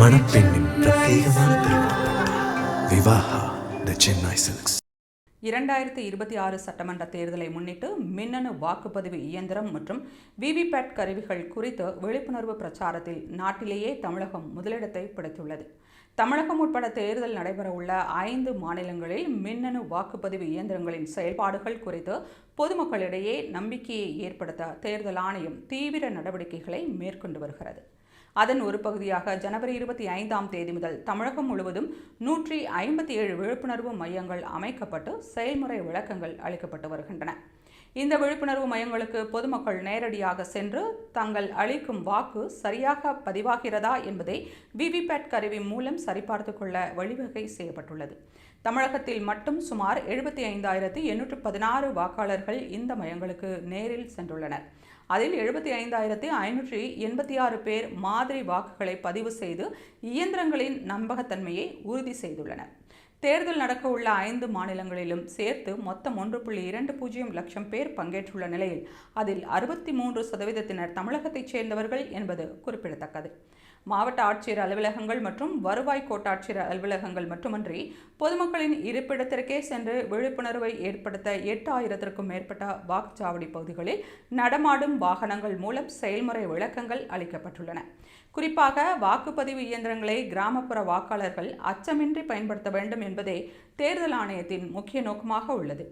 மணப்பெண்ணின் பிரத்யேகமான திருமணம் விவாஹா த சென்னை சில்க்ஸ். இரண்டாயிரத்தி இருபத்தி ஆறு சட்டமன்ற தேர்தலை முன்னிட்டு மின்னணு வாக்குப்பதிவு இயந்திரம் மற்றும் விவிபேட் கருவிகள் குறித்து விழிப்புணர்வு பிரச்சாரத்தில் நாட்டிலேயே தமிழகம் முதலிடத்தை பிடித்துள்ளது. தமிழகம் உட்பட தேர்தல் நடைபெறவுள்ள ஐந்து மாநிலங்களில் மின்னணு வாக்குப்பதிவு இயந்திரங்களின் செயல்பாடுகள் குறித்து பொதுமக்களிடையே நம்பிக்கையை ஏற்படுத்த தேர்தல் ஆணையம் தீவிர நடவடிக்கைகளை மேற்கொண்டு வருகிறது. அதன் ஒரு பகுதியாக ஜனவரி இருபத்தி ஐந்தாம் தேதி முதல் தமிழகம் முழுவதும் நூற்றி ஐம்பத்தி ஏழு விழிப்புணர்வு மையங்கள் அமைக்கப்பட்டு செயல்முறை விளக்கங்கள் அளிக்கப்பட்டு வருகின்றன. இந்த விழிப்புணர்வு மையங்களுக்கு பொதுமக்கள் நேரடியாக சென்று தங்கள் அளிக்கும் வாக்கு சரியாக பதிவாகிறதா என்பதை விவிபேட் கருவி மூலம் சரிபார்த்து கொள்ள வழிவகை செய்யப்பட்டுள்ளது. தமிழகத்தில் மட்டும் சுமார் எழுபத்தி ஐந்தாயிரத்தி எண்ணூற்று பதினாறு வாக்காளர்கள் இந்த மையங்களுக்கு நேரில் சென்றுள்ளனர். அதில் எழுபத்தி ஐந்தாயிரத்தி ஐநூற்றி எண்பத்தி ஆறு பேர் மாதிரி வாக்குகளை பதிவு செய்து இயந்திரங்களின் நம்பகத்தன்மையை உறுதி செய்துள்ளனர். தேர்தல் நடக்க உள்ள ஐந்து மாநிலங்களிலும் சேர்த்து மொத்தம் ஒன்று புள்ளி இரண்டு பூஜ்ஜியம் லட்சம் பேர் பங்கேற்றுள்ள நிலையில் அதில் அறுபத்தி மூன்று சதவீதத்தினர் தமிழகத்தைச் சேர்ந்தவர்கள் என்பது குறிப்பிடத்தக்கது. மாவட்ட ஆட்சியர் அலுவலகங்கள் மற்றும் வருவாய் கோட்டாட்சியர் அலுவலகங்கள் மட்டுமன்றி பொதுமக்களின் இருப்பிடத்திற்கே சென்று விழிப்புணர்வை ஏற்படுத்த எட்டு ஆயிரத்திற்கும் மேற்பட்ட வாக்குச்சாவடி பகுதிகளில் நடமாடும் வாகனங்கள் மூலம் செயல்முறை விளக்கங்கள் அளிக்கப்பட்டுள்ளன. குறிப்பாக வாக்குப்பதிவு இயந்திரங்களை கிராமப்புற வாக்காளர்கள் அச்சமின்றி பயன்படுத்த வேண்டும் என்பதே தேர்தல் ஆணையத்தின் முக்கிய நோக்கமாக உள்ளது.